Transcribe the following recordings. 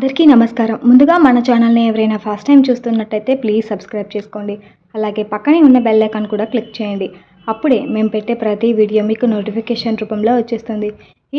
అందరికీ నమస్కారం. ముందుగా మన ఛానల్ని ఎవరైనా ఫస్ట్ టైం చూస్తున్నట్టయితే ప్లీజ్ సబ్స్క్రైబ్ చేసుకోండి. అలాగే పక్కనే ఉన్న బెల్ ఐకాన్ కూడా క్లిక్ చేయండి. అప్పుడే మేము పెట్టే ప్రతి వీడియో మీకు నోటిఫికేషన్ రూపంలో వచ్చేస్తుంది.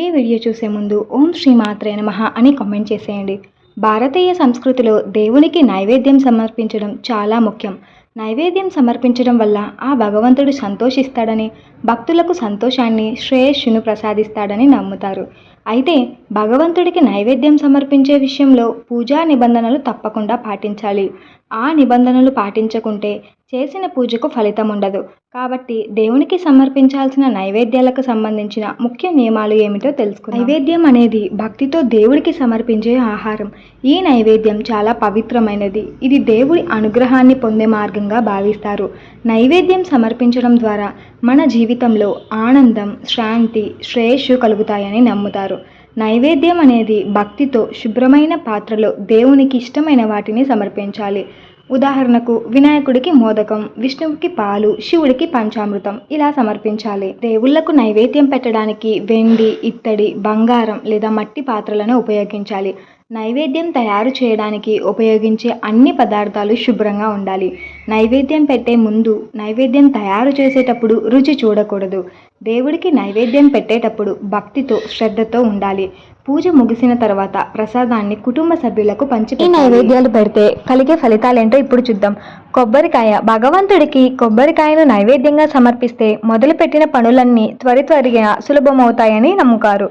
ఈ వీడియో చూసే ముందు ఓం శ్రీ మాత్రే నమః అని కామెంట్ చేసేయండి. భారతీయ సంస్కృతిలో దేవునికి నైవేద్యం సమర్పించడం చాలా ముఖ్యం. నైవేద్యం సమర్పించడం వల్ల ఆ భగవంతుడు సంతోషిస్తాడని భక్తులకు సంతోషాన్ని శ్రేయస్సును ప్రసాదిస్తాడని నమ్ముతారు. అయితే భగవంతుడికి నైవేద్యం సమర్పించే విషయంలో పూజా నిబంధనలు తప్పకుండా పాటించాలి. ఆ నిబంధనలు పాటించకుంటే చేసిన పూజకు ఫలితం ఉండదు. కాబట్టి దేవునికి సమర్పించాల్సిన నైవేద్యాలకు సంబంధించిన ముఖ్య నియమాలు ఏమిటో తెలుసుకుందాం. నైవేద్యం అనేది భక్తితో దేవుడికి సమర్పించే ఆహారం. ఈ నైవేద్యం చాలా పవిత్రమైనది. ఇది దేవుడి అనుగ్రహాన్ని పొందే మార్గంగా భావిస్తారు. నైవేద్యం సమర్పించడం ద్వారా మన జీవితంలో ఆనందం శాంతి శ్రేయస్సు కలుగుతాయని నమ్ముతారు. నైవేద్యం అనేది భక్తితో శుభ్రమైన పాత్రలో దేవునికి ఇష్టమైన వాటిని సమర్పించాలి. ఉదాహరణకు వినాయకుడికి మోదకం విష్ణువుకి పాలు శివుడికి పంచామృతం ఇలా సమర్పించాలి. దేవుళ్ళకు నైవేద్యం పెట్టడానికి వెండి ఇత్తడి బంగారం లేదా మట్టి పాత్రలను ఉపయోగించాలి. నైవేద్యం తయారు చేయడానికి ఉపయోగించే అన్ని పదార్థాలు శుభ్రంగా ఉండాలి. నైవేద్యం పెట్టే ముందు నైవేద్యం తయారు చేసేటప్పుడు రుచి చూడకూడదు. దేవుడికి నైవేద్యం పెట్టేటప్పుడు భక్తితో శ్రద్ధతో ఉండాలి. పూజ ముగిసిన తర్వాత ప్రసాదాన్ని కుటుంబ సభ్యులకు పంచి ఈ నైవేద్యాలు పెడితే కలిగే ఫలితాలేంటో ఇప్పుడు చూద్దాం. కొబ్బరికాయ భగవంతుడికి కొబ్బరికాయను నైవేద్యంగా సమర్పిస్తే మొదలుపెట్టిన పనులన్నీ త్వరిత్వరిగా సులభమవుతాయని నమ్ముతారు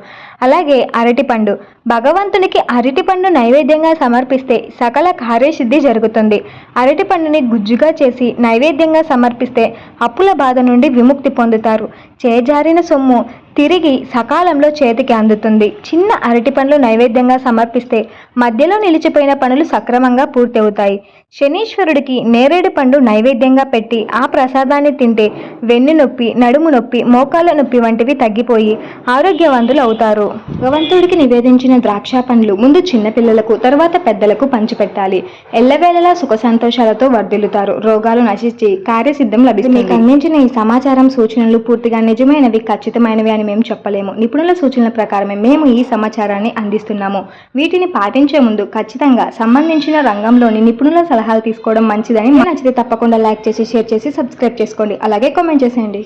అలాగే అరటిపండు. భగవంతునికి అరటిపండు నైవేద్యంగా సమర్పిస్తే సకల కార్యసిద్ధి జరుగుతుంది. అరటిపండుని గుజ్జుగా చేసి నైవేద్యంగా సమర్పిస్తే అప్పుల బాధ నుండి విముక్తి పొందుతారు. చేజారిన సొమ్ము తిరిగి సకాలంలో చేతికి అందుతుంది. చిన్న అరటి పండ్లు నైవేద్యంగా సమర్పిస్తే మధ్యలో నిలిచిపోయిన పనులు సక్రమంగా పూర్తవుతాయి. శనీశ్వరుడికి నేరేడు పండు నైవేద్యంగా పెట్టి ఆ ప్రసాదాన్ని తింటే వెన్ను నొప్పి నడుము నొప్పి మోకాళ్ళ నొప్పి వంటివి తగ్గిపోయి ఆరోగ్యవంతులు అవుతారు. భగవంతుడికి నివేదించిన ద్రాక్ష పండ్లు ముందు చిన్నపిల్లలకు తర్వాత పెద్దలకు పంచిపెట్టాలి. ఎల్లవేళలా సుఖ సంతోషాలతో వర్ధిల్లుతారు. రోగాలు నశించి కార్యసిద్ధం లభిస్తుంది. మీకు అందించిన ఈ సమాచారం సూచనలు పూర్తిగా నిజమైనవి ఖచ్చితమైనవి అని మేము చెప్పలేము. నిపుణుల సూచనల ప్రకారమే మేము ఈ సమాచారాన్ని అందిస్తున్నాము. వీటిని పాటించే ముందు ఖచ్చితంగా సంబంధించిన రంగంలోని నిపుణుల సలహాలు తీసుకోవడం మంచిదని నచ్చితే తప్పకుండా లైక్ చేసి షేర్ చేసి సబ్స్క్రైబ్ చేసుకోండి. అలాగే కామెంట్ చేసేయండి.